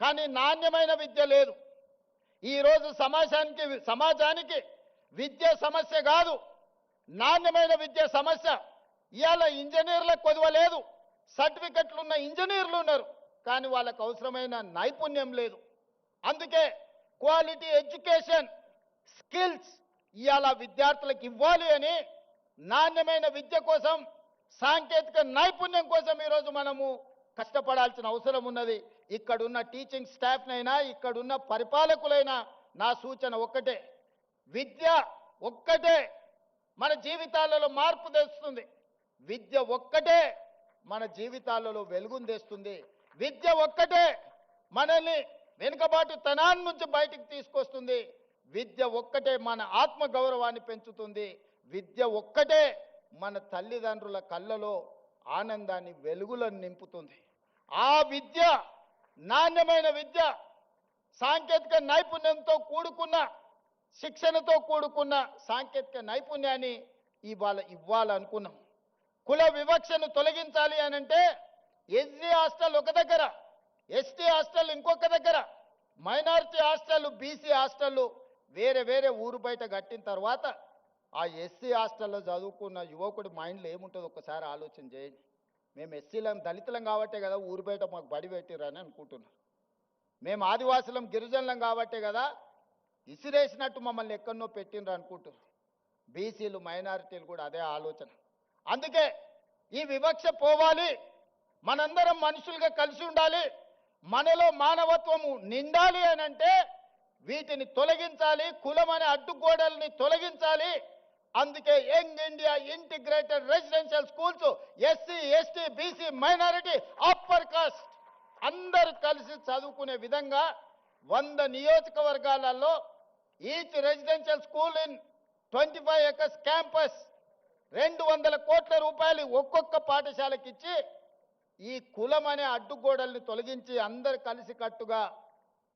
కానీ నాణ్యమైన విద్య లేదు. ఈరోజు సమాజానికి సమాజానికి విద్య సమస్య కాదు. నాణ్యమైన విద్య సమస్య. ఇవాళ ఇంజనీర్లకు కొదవలేదు సర్టిఫికెట్లు ఉన్న ఇంజనీర్లు ఉన్నారు. కానీ వాళ్ళకు అవసరమైన నైపుణ్యం లేదు. అందుకే క్వాలిటీ ఎడ్యుకేషన్ స్కిల్స్ ఇవాళ విద్యార్థులకు ఇవ్వాలి అని నాణ్యమైన విద్య కోసం సాంకేతిక నైపుణ్యం కోసం ఈరోజు మనము కష్టపడాల్సిన అవసరం ఉన్నది. ఇక్కడున్న టీచింగ్ స్టాఫ్నైనా ఇక్కడున్న పరిపాలకులైనా నా సూచన ఒక్కటే. విద్య ఒక్కటే మన జీవితాలలో మార్పు తెస్తుంది. విద్య ఒక్కటే మన జీవితాలలో వెలుగును తెస్తుంది. విద్య ఒక్కటే మనల్ని వెనుకబాటు తనాన్ని నుంచి బయటికి తీసుకొస్తుంది. విద్య ఒక్కటే మన ఆత్మ గౌరవాన్ని పెంచుతుంది. విద్య ఒక్కటే మన తల్లిదండ్రుల కళ్ళలో ఆనందాన్ని వెలుగులను నింపుతుంది. ఆ విద్య నాణ్యమైన విద్య సాంకేతిక నైపుణ్యంతో కూడుకున్న శిక్షణతో కూడుకున్న సాంకేతిక నైపుణ్యాన్ని ఇవాళ ఇవ్వాలనుకున్నాం కుల వివక్షను తొలగించాలి అని అంటే ఎస్సీ హాస్టల్ ఒక దగ్గర ఎస్టీ హాస్టల్ ఇంకొక దగ్గర మైనారిటీ హాస్టల్ బీసీ హాస్టల్ వేరే వేరే ఊరు బయట కట్టిన తర్వాత ఆ ఎస్సీ హాస్టల్లో చదువుకున్న యువకుడి మైండ్లో ఏముంటుందో ఒకసారి ఆలోచన చేయండి. మేము ఎస్సీలం దళితులం కాబట్టే కదా ఊరు బయట మాకు బడి పెట్టిరని అనుకుంటున్నారు మేము ఆదివాసులం గిరిజనులం కాబట్టే కదా ఇసిరేసినట్టు మమ్మల్ని ఎక్కడనో పెట్టిండ్రు అనుకుంటున్నారు బీసీలు మైనారిటీలు కూడా అదే ఆలోచన. అందుకే ఈ వివక్ష పోవాలి. మనందరం మనుషులుగా కలిసి ఉండాలి. మనలో మానవత్వము నిండాలి అని అంటే వీటిని తొలగించాలి. కులం అనే అడ్డుగోడల్ని తొలగించాలి. అందుకే young India integrated residential schools SC ST BC minority upper caste అందరూ కలిసి చదువుకునే విధంగా వంద నియోజకవర్గాలలో each residential school in twenty five acres campus రెండు వందల కోట్ల రూపాయలు ఒక్కొక్క పాఠశాలకి ఇచ్చి ఈ కులం అనే అడ్డుగోడల్ని తొలగించి అందరు కలిసి కట్టుగా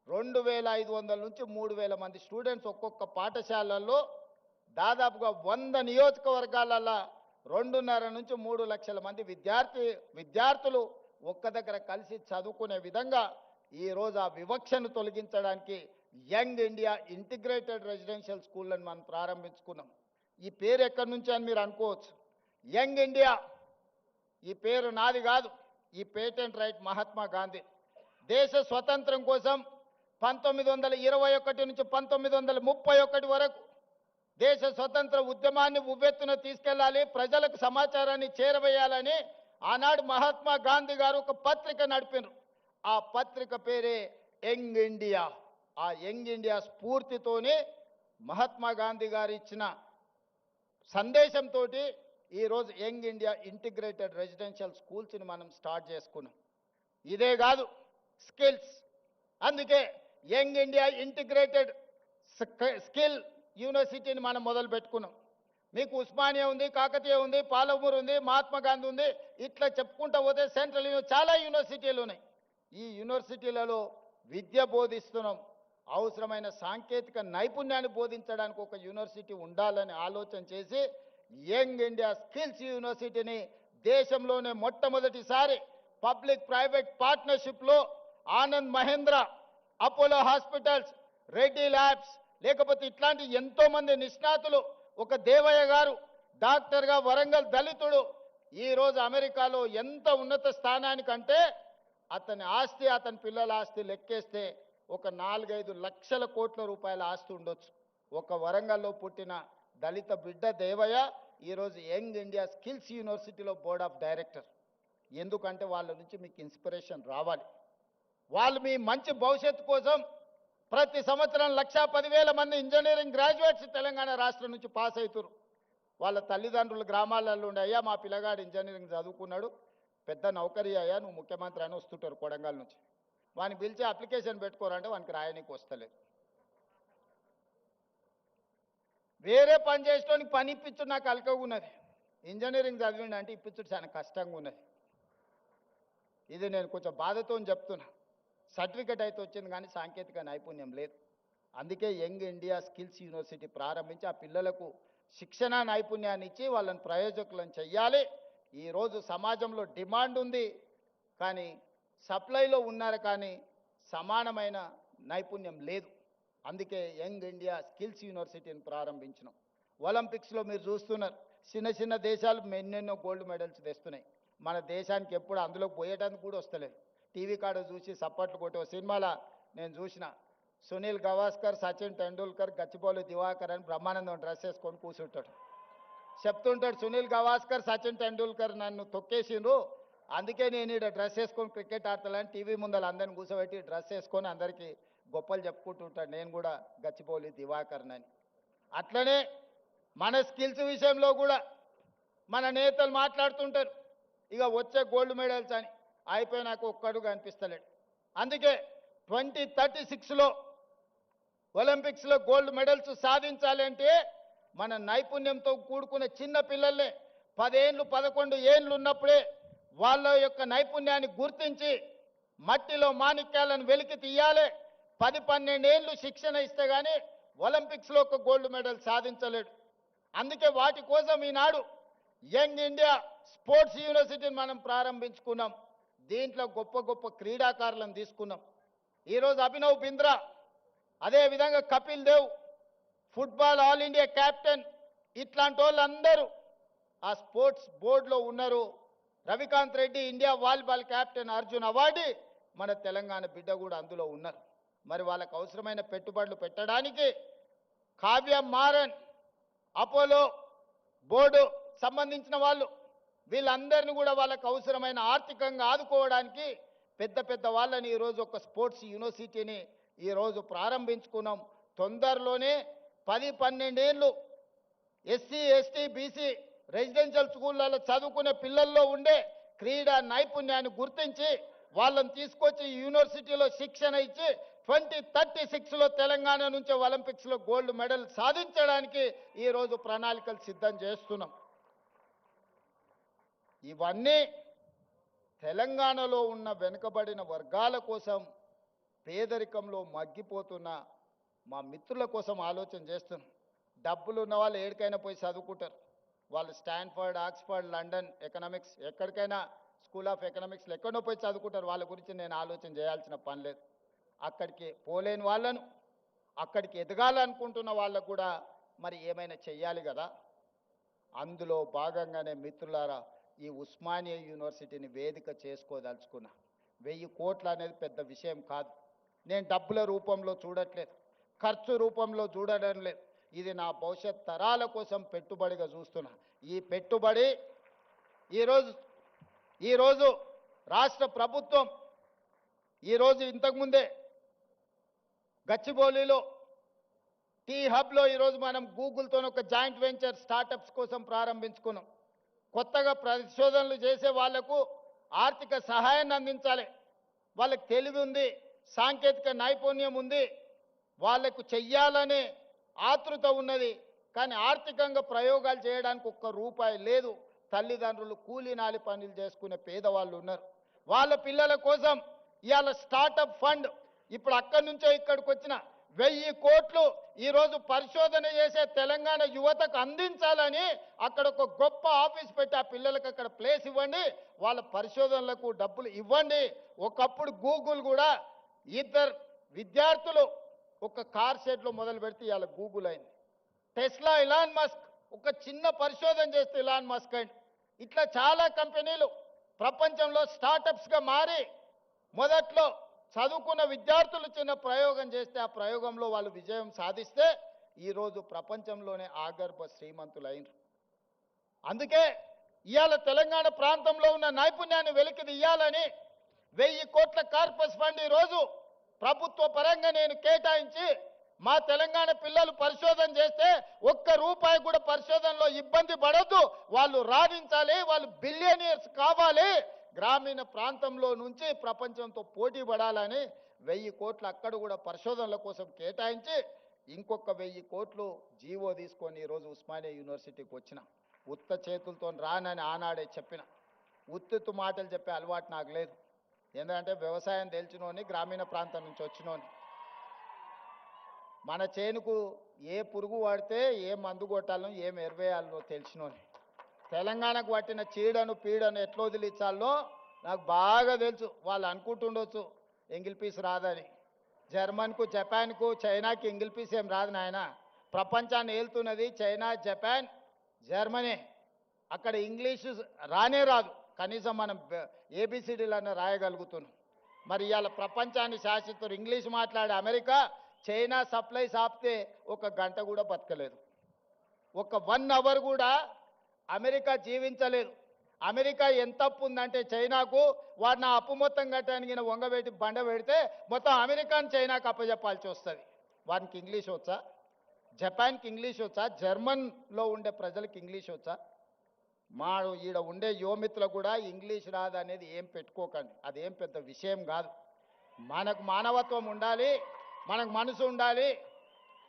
రెండు వేల ఐదు వందల నుంచి మూడు వేల మంది స్టూడెంట్స్ ఒక్కొక్క పాఠశాలల్లో దాదాపుగా వంద నియోజకవర్గాలలో రెండున్నర నుంచి మూడు లక్షల మంది విద్యార్థి విద్యార్థులు ఒక్క దగ్గర కలిసి చదువుకునే విధంగా ఈరోజు ఆ వివక్షను తొలగించడానికి యంగ్ ఇండియా ఇంటిగ్రేటెడ్ రెసిడెన్షియల్ స్కూళ్ళని మనం ప్రారంభించుకున్నాం. ఈ పేరు ఎక్కడి నుంచి అని మీరు అనుకోవచ్చు. యంగ్ ఇండియా ఈ పేరు నాది కాదు ఈ పేటెంట్ రైట్ మహాత్మా గాంధీ. దేశ స్వతంత్రం కోసం పంతొమ్మిది వందల ఇరవై ఒకటి నుంచి పంతొమ్మిది వందల ముప్పై ఒకటి వరకు దేశ స్వతంత్ర ఉద్యమాన్ని ఉవ్వెత్తున తీసుకెళ్ళాలి ప్రజలకు సమాచారాన్ని చేరవేయాలని ఆనాడు మహాత్మా గాంధీ గారు ఒక పత్రిక నడిపినారు. ఆ పత్రిక పేరే యంగ్ ఇండియా. ఆ యంగ్ ఇండియా స్ఫూర్తితోనే మహాత్మా గాంధీ గారు ఇచ్చిన సందేశంతో ఈరోజు యంగ్ ఇండియా ఇంటిగ్రేటెడ్ రెసిడెన్షియల్ స్కూల్స్ని మనం స్టార్ట్ చేసుకున్నాం. ఇదే కాదు స్కిల్స్. అందుకే యంగ్ ఇండియా ఇంటిగ్రేటెడ్ స్కిల్ యూనివర్సిటీని మనం మొదలు పెట్టుకున్నాం. మీకు ఉస్మానియా ఉంది కాకతీయ ఉంది పాలమూరు ఉంది మహాత్మా గాంధీ ఉంది ఇట్లా చెప్పుకుంటూ పోతే సెంట్రల్ చాలా యూనివర్సిటీలు ఉన్నాయి. ఈ యూనివర్సిటీలలో విద్య బోధిస్తున్నాం. అవసరమైన సాంకేతిక నైపుణ్యాన్ని బోధించడానికి ఒక యూనివర్సిటీ ఉండాలని ఆలోచన చేసి యంగ్ ఇండియా స్కిల్స్ యూనివర్సిటీని దేశంలోనే మొట్టమొదటిసారి public private పార్ట్నర్షిప్లో Anand Mahindra Apollo hospitals Reddy labs లేకపోతే ఇట్లాంటి ఎంతోమంది నిష్ణాతులు ఒక దేవయ్య గారు డాక్టర్గా వరంగల్ దళితుడు ఈరోజు అమెరికాలో ఎంత ఉన్నత స్థానానికంటే అతని ఆస్తి అతని పిల్లల ఆస్తి లెక్కేస్తే ఒక నాలుగైదు లక్షల కోట్ల రూపాయల ఆస్తి ఉండొచ్చు. ఒక వరంగల్లో పుట్టిన దళిత బిడ్డ దేవయ్య ఈరోజు యంగ్ ఇండియా స్కిల్స్ యూనివర్సిటీలో బోర్డ్ ఆఫ్ డైరెక్టర్. ఎందుకంటే వాళ్ళ నుంచి మీకు ఇన్స్పిరేషన్ రావాలి. వాళ్ళు మీ మంచి భవిష్యత్తు కోసం ప్రతి సంవత్సరం లక్షా పదివేల మంది ఇంజనీరింగ్ గ్రాడ్యుయేట్స్ తెలంగాణ రాష్ట్రం నుంచి పాస్ అవుతారు వాళ్ళ తల్లిదండ్రులు గ్రామాలలో ఉండే అయ్యా మా పిల్లగాడు ఇంజనీరింగ్ చదువుకున్నాడు పెద్ద నౌకరీ అయ్యా నువ్వు ముఖ్యమంత్రి అని వస్తుంటారు కొడంగల్ నుంచి. వాని పిలిచి అప్లికేషన్ పెట్టుకోరంటే వానికి రాయనీకి వస్తలేదు. వేరే పని చేసేటోనికి పని ఇప్పించుడు నాకు అలకగున్నది ఇంజనీరింగ్ చదివిండి అంటే ఇప్పించుడు చాలా కష్టంగా ఉన్నది. ఇది నేను కొంచెం బాధతో చెప్తున్నా. సర్టిఫికెట్ అయితే వచ్చింది కానీ సాంకేతిక నైపుణ్యం లేదు. అందుకే యంగ్ ఇండియా స్కిల్స్ యూనివర్సిటీ ప్రారంభించి ఆ పిల్లలకు శిక్షణ నైపుణ్యాన్ని ఇచ్చి వాళ్ళని ప్రయోజకులను చెయ్యాలి. ఈరోజు సమాజంలో డిమాండ్ ఉంది. కానీ సప్లైలో ఉన్నారు కానీ సమానమైన నైపుణ్యం లేదు. అందుకే యంగ్ ఇండియా స్కిల్స్ యూనివర్సిటీని ప్రారంభించినాం. ఒలింపిక్స్లో మీరు చూస్తున్నారు. చిన్న చిన్న దేశాలు ఎన్నెన్నో గోల్డ్ మెడల్స్ తెస్తున్నాయి. మన దేశానికి ఎప్పుడు అందులో పోయేటానికి కూడా వస్తలేదు. టీవీ కాడ చూసి సప్పట్లు కొట్టే సినిమాల సినిమాలో నేను చూసిన. సునీల్ గవాస్కర్ సచిన్ టెండూల్కర్ గచ్చిబౌలి దివాకర్ అని బ్రహ్మానందం డ్రెస్ వేసుకొని కూర్చుంటాడు చెప్తుంటాడు సునీల్ గవాస్కర్ సచిన్ టెండూల్కర్ నన్ను తొక్కేసిండ్రు. అందుకే నేను ఇక్కడ డ్రెస్ వేసుకొని క్రికెట్ ఆడతానని టీవీ ముందర అందరిని కూర్చోబెట్టి డ్రెస్ వేసుకొని అందరికీ గొప్పలు చెప్పుకుంటుంటాడు. నేను కూడా గచ్చిబౌలి దివాకర్ని అని. అట్లనే మన స్కిల్స్ విషయంలో కూడా మన నేతలు మాట్లాడుతుంటారు. ఇక వచ్చే గోల్డ్ మెడల్స్ అని. అయిపోయి నాకు ఒక్కడు అనిపిస్తలేడు. అందుకే ట్వంటీ థర్టీ సిక్స్లో ఒలింపిక్స్లో గోల్డ్ మెడల్స్ సాధించాలి అంటే మన నైపుణ్యంతో కూడుకున్న చిన్న పిల్లల్ని పదేళ్ళు పదకొండు ఏళ్ళు ఉన్నప్పుడే వాళ్ళ యొక్క నైపుణ్యాన్ని గుర్తించి మట్టిలో మాణిక్యాలను వెలికి తీయాలి. పది పన్నెండేళ్ళు శిక్షణ ఇస్తే కానీ ఒలింపిక్స్లో ఒక గోల్డ్ మెడల్ సాధించలేడు. అందుకే వాటి కోసం ఈనాడు యంగ్ ఇండియా స్పోర్ట్స్ యూనివర్సిటీని మనం ప్రారంభించుకున్నాం. దీంట్లో గొప్ప గొప్ప క్రీడాకారులను తీసుకున్నాం. ఈరోజు అభినవ్ బింద్రా అదేవిధంగా Kapil Dev football all India captain ఇట్లాంటి వాళ్ళందరూ ఆ స్పోర్ట్స్ బోర్డులో ఉన్నారు. Ravikanth Reddy India volleyball captain Arjun award మన తెలంగాణ బిడ్డ కూడా అందులో ఉన్నారు. మరి వాళ్ళకు అవసరమైన పెట్టుబడులు పెట్టడానికి కావ్య మారన్ అపోలో బోర్డు సంబంధించిన వాళ్ళు వీళ్ళందరినీ కూడా వాళ్ళకు అవసరమైన ఆర్థికంగా ఆదుకోవడానికి పెద్ద పెద్ద వాళ్ళని ఈరోజు ఒక స్పోర్ట్స్ యూనివర్సిటీని ఈరోజు ప్రారంభించుకున్నాం. తొందరలోనే పది పన్నెండేళ్ళు ఎస్సీ ఎస్టీ బీసీ రెసిడెన్షియల్ స్కూళ్ళలో చదువుకునే పిల్లల్లో ఉండే క్రీడా నైపుణ్యాన్ని గుర్తించి వాళ్ళని తీసుకొచ్చి యూనివర్సిటీలో శిక్షణ ఇచ్చి ట్వంటీ థర్టీ సిక్స్లో తెలంగాణ నుంచి ఒలింపిక్స్లో గోల్డ్ మెడల్ సాధించడానికి ఈరోజు ప్రణాళికలు సిద్ధం చేస్తున్నాం. ఇవన్నీ తెలంగాణలో ఉన్న వెనుకబడిన వర్గాల కోసం పేదరికంలో మగ్గిపోతున్న మా మిత్రుల కోసం ఆలోచన చేస్తున్నాం. డబ్బులు ఉన్న వాళ్ళు ఏడికైనా పోయి చదువుకుంటారు. వాళ్ళు స్టాన్ఫర్డ్ ఆక్స్ఫర్డ్ లండన్ ఎకనామిక్స్ ఎక్కడికైనా స్కూల్ ఆఫ్ ఎకనామిక్స్లో ఎక్కడో పోయి చదువుకుంటారు. వాళ్ళ గురించి నేను ఆలోచన చేయాల్సిన పని లేదు. అక్కడికి పోలేని వాళ్ళను అక్కడికి ఎదగాలనుకుంటున్న వాళ్ళకు కూడా మరి ఏమైనా చెయ్యాలి కదా? అందులో భాగంగానే మిత్రులారా ఈ ఉస్మానియా యూనివర్సిటీని వేదిక చేసుకోదలుచుకున్నా. వెయ్యి కోట్లు అనేది పెద్ద విషయం కాదు. నేను డబ్బుల రూపంలో చూడట్లేదు. ఖర్చు రూపంలో చూడడం లేదు. ఇది నా భవిష్యత్ తరాల కోసం పెట్టుబడిగా చూస్తున్నా. ఈ పెట్టుబడి ఈరోజు ఈరోజు రాష్ట్ర ప్రభుత్వం ఈరోజు ఇంతకుముందే గచ్చిబౌలిలో టీ హబ్లో ఈరోజు మనం గూగుల్తో ఒక జాయింట్ వెంచర్ స్టార్టప్స్ కోసం ప్రారంభించుకున్నాం. కొత్తగా పరిశోధనలు చేసే వాళ్ళకు ఆర్థిక సహాయాన్ని అందించాలి. వాళ్ళకి తెలివి ఉంది సాంకేతిక నైపుణ్యం ఉంది వాళ్ళకు చెయ్యాలనే ఆతృత ఉన్నది. కానీ ఆర్థికంగా ప్రయోగాలు చేయడానికి ఒక్క రూపాయి లేదు. తల్లిదండ్రులు కూలీనాలి పనులు చేసుకునే పేదవాళ్ళు ఉన్నారు. వాళ్ళ పిల్లల కోసం ఇవాళ స్టార్టప్ ఫండ్ ఇప్పుడు అక్కడి నుంచే ఇక్కడికి వచ్చిన వెయ్యి కోట్లు ఈరోజు పరిశోధన చేసే తెలంగాణ యువతకు అందించాలని అక్కడ ఒక గొప్ప ఆఫీస్ పెట్టి ఆ పిల్లలకు అక్కడ ప్లేస్ ఇవ్వండి వాళ్ళ పరిశోధనలకు డబ్బులు ఇవ్వండి. ఒకప్పుడు గూగుల్ కూడా ఇద్దరు విద్యార్థులు ఒక కార్ షెడ్లో మొదలు పెడితే ఇవాళ గూగుల్ అయింది. టెస్లా ఇలాన్ మస్క్ ఒక చిన్న పరిశోధన చేస్తే ఇలాన్ మస్క్ అండ్ ఇట్లా చాలా కంపెనీలు ప్రపంచంలో స్టార్టప్స్గా మారి మొదట్లో చదువుకున్న విద్యార్థులు చిన్న ప్రయోగం చేస్తే ఆ ప్రయోగంలో వాళ్ళు విజయం సాధిస్తే ఈరోజు ప్రపంచంలోనే ఆగర్భ శ్రీమంతులైనరు. అందుకే ఇవాళ తెలంగాణ ప్రాంతంలో ఉన్న నైపుణ్యాన్ని వెలికి తీయాలని వెయ్యి కోట్ల కార్పస్ ఫండ్ ఈరోజు ప్రభుత్వ పరంగా నేను కేటాయించి మా తెలంగాణ పిల్లలు పరిశోధన చేస్తే ఒక్క రూపాయి కూడా పరిశోధనలో ఇబ్బంది పడద్దు. వాళ్ళు రాణించాలి వాళ్ళు బిలియనియర్స్ కావాలి. గ్రామీణ ప్రాంతంలో నుంచి ప్రపంచంతో పోటీ పడాలని వెయ్యి కోట్లు అక్కడ కూడా పరిశోధనల కోసం కేటాయించి ఇంకొక వెయ్యి కోట్లు జీవో తీసుకొని ఈరోజు ఉస్మానియా యూనివర్సిటీకి వచ్చిన. ఉత్త చేతులతో రానని ఆనాడే చెప్పిన. ఉత్తుత్తు మాటలు చెప్పే అలవాటు నాకు లేదు. ఎందుకంటే వ్యవసాయం తెలిసినోని గ్రామీణ ప్రాంతం నుంచి వచ్చినోని మన చేనుకు ఏ పురుగు వాడితే ఏ మందు కొట్టాలనో ఏం ఎరవేయాలనో తెలిసినోని తెలంగాణకు పట్టిన చీడను పీడను ఎట్లా వదిలించాలో నాకు బాగా తెలుసు. వాళ్ళు అనుకుంటుండొచ్చు ఎంగిల్ పీస్ రాదని. జర్మన్కు జపాన్కు చైనాకి ఎంగిల్ పీస్ ఏం రాదు నాయన. ప్రపంచాన్ని ఏలుతున్నది చైనా జపాన్ జర్మనీ. అక్కడ ఇంగ్లీషు రానే రాదు. కనీసం మనం ఏబిసిడీలన్న రాయగలుగుతున్నాం. మరి ఇవాళ ప్రపంచాన్ని శాసిస్తారు ఇంగ్లీష్ మాట్లాడే అమెరికా చైనా సప్లైస్ ఆపితే ఒక గంట కూడా బతకలేదు. ఒక వన్ అవర్ కూడా అమెరికా జీవించలేదు. అమెరికా ఎంత అప్పు ఉందంటే చైనాకు వాడిని నా అప్పు మొత్తం కట్టడానికి వంగబెట్టి బండ పెడితే మొత్తం అమెరికాని చైనాకు అప్పచెప్పాల్సి వస్తుంది. వానికి ఇంగ్లీష్ వచ్చా? జపాన్కి ఇంగ్లీష్ వచ్చా? జర్మన్లో ఉండే ప్రజలకు ఇంగ్లీష్ వచ్చా? మా ఈడ ఉండే యువమిత్రులకు కూడా ఇంగ్లీష్ రాదు అనేది ఏం పెట్టుకోకండి. అదేం పెద్ద విషయం కాదు. మనకు మానవత్వం ఉండాలి మనకు మనసు ఉండాలి.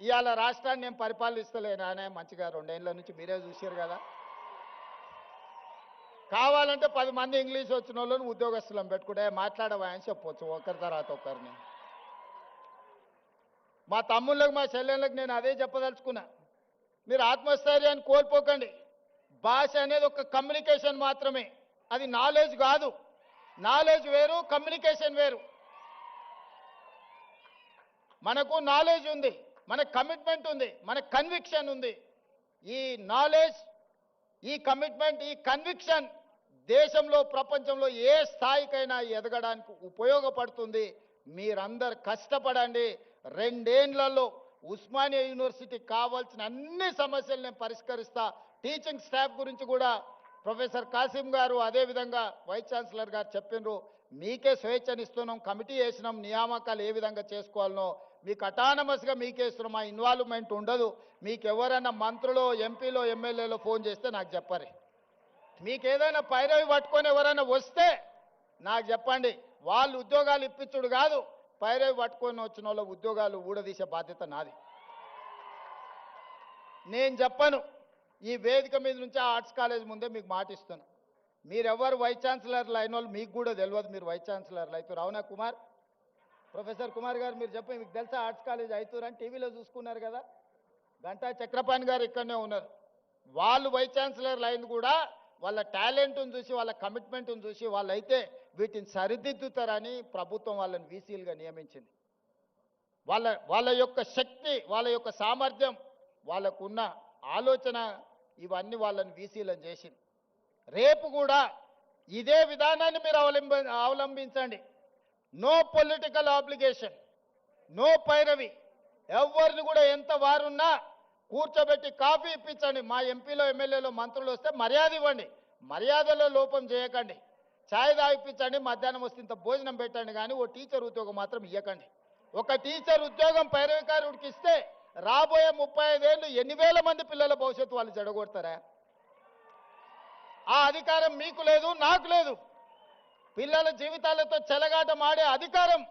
ఇవాళ రాష్ట్రాన్ని నేను పరిపాలిస్తలేనా ఆయన మంచిగా రెండేళ్ళ నుంచి మీరే చూసారు కదా. కావాలంటే పది మంది ఇంగ్లీష్ వచ్చిన వాళ్ళని ఉద్యోగస్తులను పెట్టుకుంటే మాట్లాడవా అని చెప్పొచ్చు ఒకరి తర్వాత ఒకరిని. మా తమ్ముళ్ళకి మా చెల్లెళ్ళకి నేను అదే చెప్పదలుచుకున్నా. మీరు ఆత్మస్థైర్యాన్ని కోల్పోకండి. భాష అనేది ఒక కమ్యూనికేషన్ మాత్రమే. అది నాలెడ్జ్ కాదు. నాలెడ్జ్ వేరు కమ్యూనికేషన్ వేరు. మనకు నాలెడ్జ్ ఉంది మన కమిట్మెంట్ ఉంది మన కన్విక్షన్ ఉంది. ఈ నాలెడ్జ్ ఈ కమిట్మెంట్ ఈ కన్విక్షన్ దేశంలో ప్రపంచంలో ఏ స్థాయికైనా ఎదగడానికి ఉపయోగపడుతుంది. మీరందరు కష్టపడండి. రెండేండ్లలో ఉస్మానియా యూనివర్సిటీ కావాల్సిన అన్ని సమస్యలు నేను పరిష్కరిస్తా. టీచింగ్ స్టాఫ్ గురించి కూడా ప్రొఫెసర్ కాసిం గారు అదేవిధంగా వైస్ ఛాన్సలర్ గారు చెప్పినారు. మీకే స్వేచ్ఛనిస్తున్నాం కమిటీ వేసినాం నియామకాలు ఏ విధంగా చేసుకోవాలనో. మీకు అటానమస్గా మీకే ఇస్తున్నాం మా ఇన్వాల్వ్మెంట్ ఉండదు. మీకు ఎవరైనా మంత్రులు ఎంపీలో ఎమ్మెల్యేలో ఫోన్ చేస్తే నాకు చెప్పరే. మీకు ఏదైనా పైరవి పట్టుకొని ఎవరైనా వస్తే నాకు చెప్పండి వాళ్ళు ఉద్యోగాలు ఇప్పించుడు కాదు పైరవి పట్టుకొని వచ్చిన వాళ్ళ ఉద్యోగాలు ఊడదీసే బాధ్యత నాది. నేను చెప్పను ఈ వేదిక మీద నుంచి ఆ ఆర్ట్స్ కాలేజ్ ముందే మీకు మాటిస్తాను మీరెవరు వైస్ ఛాన్సలర్లు అయిన వాళ్ళు మీకు కూడా తెలియదు మీరు వైస్ ఛాన్సలర్లు అవుతారు అవునా కుమార్? ప్రొఫెసర్ కుమార్ గారు మీరు చెప్పండి మీకు తెలుసా ఆర్ట్స్ కాలేజ్ అవుతారు అని టీవీలో చూసుకున్నారు కదా? గంటా చక్రపాణి గారు ఇక్కడనే ఉన్నారు. వాళ్ళు వైస్ ఛాన్సలర్లు అయింది కూడా వాళ్ళ టాలెంట్ను చూసి వాళ్ళ కమిట్మెంట్ను చూసి వాళ్ళైతే వీటిని సరిదిద్దుతారని ప్రభుత్వం వాళ్ళని వీసీలుగా నియమించింది. వాళ్ళ వాళ్ళ యొక్క శక్తి వాళ్ళ యొక్క సామర్థ్యం వాళ్ళకున్న ఆలోచన ఇవన్నీ వాళ్ళని వీసీలను చేసింది. రేపు కూడా ఇదే విధానాన్ని మీరు అవలంబ అవలంబించండి. నో పొలిటికల్ ఆబ్లిగేషన్ నో పైరవి. ఎవరిని కూడా ఎంత వారున్నా కూర్చోబెట్టి కాఫీ ఇప్పించండి. మా ఎంపీలో ఎమ్మెల్యేలో మంత్రులు వస్తే మర్యాద ఇవ్వండి. మర్యాదలో లోపం చేయకండి. ఛాయ్ తాగిపించండి మధ్యాహ్నం వస్తే ఇంత భోజనం పెట్టండి కానీ ఓ టీచర్ ఉద్యోగం మాత్రం ఇవ్వకండి ఒక టీచర్ ఉద్యోగం పైరవికారుడికి ఇస్తే రాబోయే ముప్పై ఐదేళ్ళు ఎన్ని వేల మంది పిల్లల భవిష్యత్తు వాళ్ళు చెడగొడతారా? ఆ అధికారం మీకు లేదు నాకు లేదు. పిల్లల జీవితాలతో చెలగాటమాడే అధికారం.